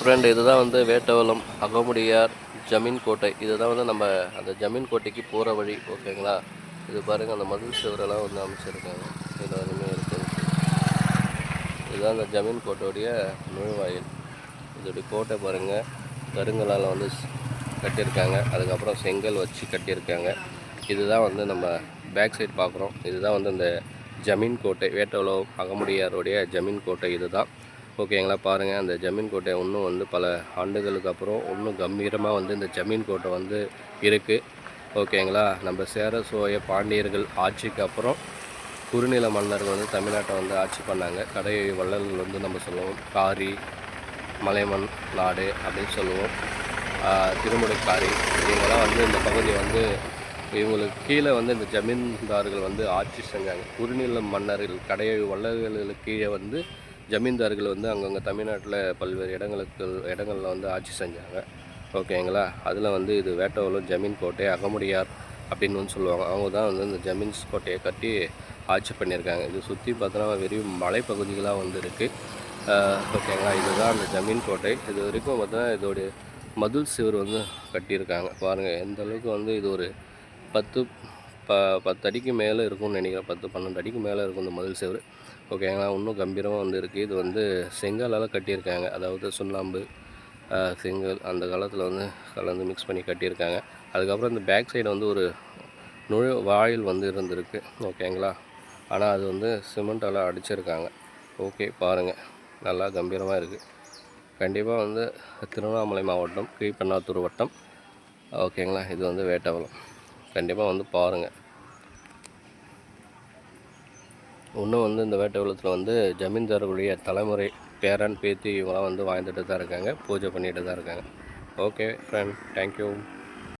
Friend இதுதான் வந்து வேட்டவலம் அகமுடியார் ஜமீன் கோட்டை இதுதான் வந்து நம்ம அந்த ஜமீன் கோட்டைக்கு போகிற வழி ஓகேங்களா? இது பாருங்கள் அந்த மதில் சுவரெல்லாம் வந்து அமைச்சிருக்காங்க. இது வரையுமே இருக்குது இதுதான் அந்த ஜமீன் கோட்டையுடைய நுழைவாயில். இதோடைய கோட்டை பாருங்கள் கருங்கலால் வந்து கட்டியிருக்காங்க. அதுக்கப்புறம் செங்கல் வச்சு கட்டியிருக்காங்க. இதுதான் வந்து நம்ம பேக் சைட் பார்க்குறோம் இதுதான் வந்து இந்த ஜமீன் கோட்டை வேட்டவலம் அகமுடியாருடைய ஜமீன் கோட்டை இதுதான். ஓகேங்களா? பாருங்கள் அந்த ஜமீன் கோட்டை இன்னும் வந்து பல ஆண்டுகளுக்கு அப்புறம் இன்னும் கம்பீரமாக வந்து இந்த ஜமீன் கோட்டை வந்து இருக்குது ஓகேங்களா? நம்ம சேர சோய பாண்டியர்கள் ஆட்சிக்கு அப்புறம் குறுநில மன்னர்கள் வந்து தமிழ்நாட்டை வந்து ஆட்சி பண்ணாங்க. கடை வள்ளல்கள் வந்து நம்ம சொல்லுவோம். காரி மலைமன் நாடு அப்படின்னு சொல்லுவோம். ஆஹ் திருமுடைக்காரி இவங்கெல்லாம் வந்து இந்த பகுதியை வந்து இவங்களுக்கு கீழே வந்து இந்த ஜமீன்தார்கள் வந்து ஆட்சி செஞ்சாங்க. குறுநில மன்னர்கள் கடையழி வள்ளல்களுக்கு கீழே வந்து ஜமீன்தார்கள் வந்து அங்கங்கே தமிழ்நாட்டில் பல்வேறு இடங்களுக்கு இடங்களில் வந்து ஆட்சி செஞ்சாங்க. ஓகேங்களா? அதில் வந்து இது வேட்டவலும் ஜமீன் கோட்டை அகமுடியார் அப்படின்னு வந்து சொல்லுவாங்க. அவங்க தான் வந்து இந்த ஜமீன்ஸ் கோட்டையை கட்டி ஆட்சி பண்ணியிருக்காங்க. இது சுற்றி பார்த்தோன்னா வெறும் மலைப்பகுதிகளாக வந்து இருக்குது ஓகேங்களா? இதுதான் அந்த ஜமீன் கோட்டை. இது வரைக்கும் பார்த்தோன்னா இதோடைய மதுள் சுவர் வந்து கட்டியிருக்காங்க. பாருங்கள் எந்த அளவுக்கு வந்து இது ஒரு பத்து ப பத்து அடிக்கு மேலே இருக்கும்னு நினைக்கிறேன். பத்து பன்னெண்டு அடிக்கு மேலே இருக்கும் இந்த மதில் சுவர். ஓகேங்களா? இன்னும் கம்பீரமாக வந்து இருக்குது இது வந்து செங்கலால் கட்டியிருக்காங்க. அதாவது சுண்ணாம்பு செங்கல் அந்த காலத்தில் வந்து கலந்து மிக்ஸ் பண்ணி கட்டியிருக்காங்க. அதுக்கப்புறம் இந்த பேக் சைடு வந்து ஒரு நுழை வாயில் வந்து இருந்திருக்கு. ஓகேங்களா? ஆனால் அது வந்து சிமெண்ட்டால் அடிச்சிருக்காங்க. ஓகே பாருங்கள் நல்லா கம்பீரமாக இருக்குது கண்டிப்பாக வந்து திருவண்ணாமலை மாவட்டம் கீழ்பெண்ணாத்தூர் வட்டம். ஓகேங்களா? இது வந்து வேட்டவலம். கண்டிப்பாக வந்து பாருங்கள் இன்னும் வந்து இந்த வேட்டவலத்தில் வந்து ஜமீன்தார்களுடைய தலைமுறை பேரன் பேத்தி இவங்களாம் வந்து வாழ்ந்துட்டு தான் இருக்காங்க பூஜை பண்ணிட்டு தான் இருக்காங்க ஓகே ஃப்ரெண்ட் தேங்க்யூ